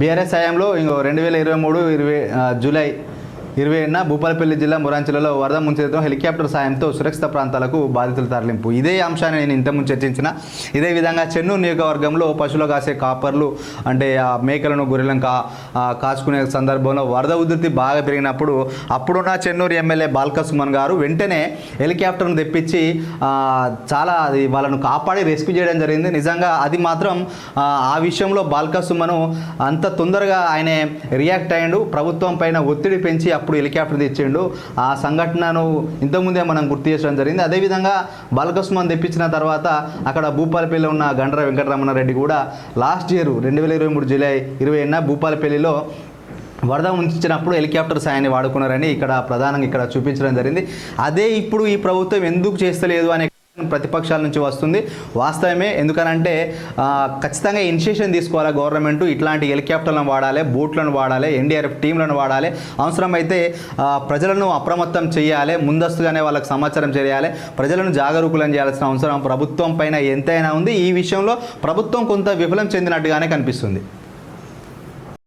BRS హయాంలో ఇంకో రెండు వేల ఇరవై మూడు ఇరవై జూలై ఇరవై ఏడున భూపాలపల్లి జిల్లా మురాంచలలో వరద ముంచెత్తడం హెలికాప్టర్ సాయంతో సురక్షిత ప్రాంతాలకు బాధితుల తరలింపు. ఇదే అంశాన్ని నేను ఇంతకుముందు చర్చించిన. ఇదే విధంగా చెన్నూరు నియోజకవర్గంలో పశువులు కాసే కాపర్లు అంటే ఆ మేకలను గొర్రెలను కా కాచుకునే సందర్భంలో వరద ఉధృతి బాగా పెరిగినప్పుడు అప్పుడున్న చెన్నూరు ఎమ్మెల్యే బాల్క సుమన్ గారు వెంటనే హెలికాప్టర్ను తెప్పించి చాలా అది వాళ్ళను కాపాడి రెస్క్యూ చేయడం జరిగింది. నిజంగా అది మాత్రం ఆ, విషయంలో బాల్క సుమను అంత తొందరగా ఆయన రియాక్ట్ అయ్యాడు. ప్రభుత్వం పైన ఒత్తిడి పెంచి అప్పుడు హెలికాప్టర్ తెచ్చిండు. ఆ సంఘటనను ఇంతకుముందే మనం గుర్తు చేసడం జరిగింది. అదేవిధంగా బాల్క తెప్పించిన తర్వాత అక్కడ భూపాలపల్లిలో ఉన్న గండ్ర వెంకటరమణారెడ్డి కూడా లాస్ట్ ఇయర్ రెండు వేల ఇరవై మూడు జూలై ఇరవై ఏడున భూపాలపల్లిలో వరద ఉంచినప్పుడు హెలికాప్టర్ సాయాన్ని వాడుకున్నారని ఇక్కడ ప్రధానంగా ఇక్కడ చూపించడం జరిగింది. అదే ఇప్పుడు ఈ ప్రభుత్వం ఎందుకు చేస్తలేదు అనే ప్రతిపక్షాల నుంచి వస్తుంది. వాస్తవమే ఎందుకనంటే ఖచ్చితంగా ఇనిషియేషన్ తీసుకోవాలి గవర్నమెంట్? ఇట్లాంటి హెలికాప్టర్లను వాడాలి బోట్లను వాడాలి ఎన్డీఆర్ఎఫ్ టీంలను వాడాలి. అవసరమైతే ప్రజలను అప్రమత్తం చేయాలి ముందస్తుగానే వాళ్ళకి సమాచారం చేయాలి ప్రజలను జాగరూకులను చేయాల్సిన అవసరం ప్రభుత్వం పైన ఎంతైనా ఉంది. ఈ విషయంలో ప్రభుత్వం కొంత విఫలం చెందినట్టుగానే కనిపిస్తుంది.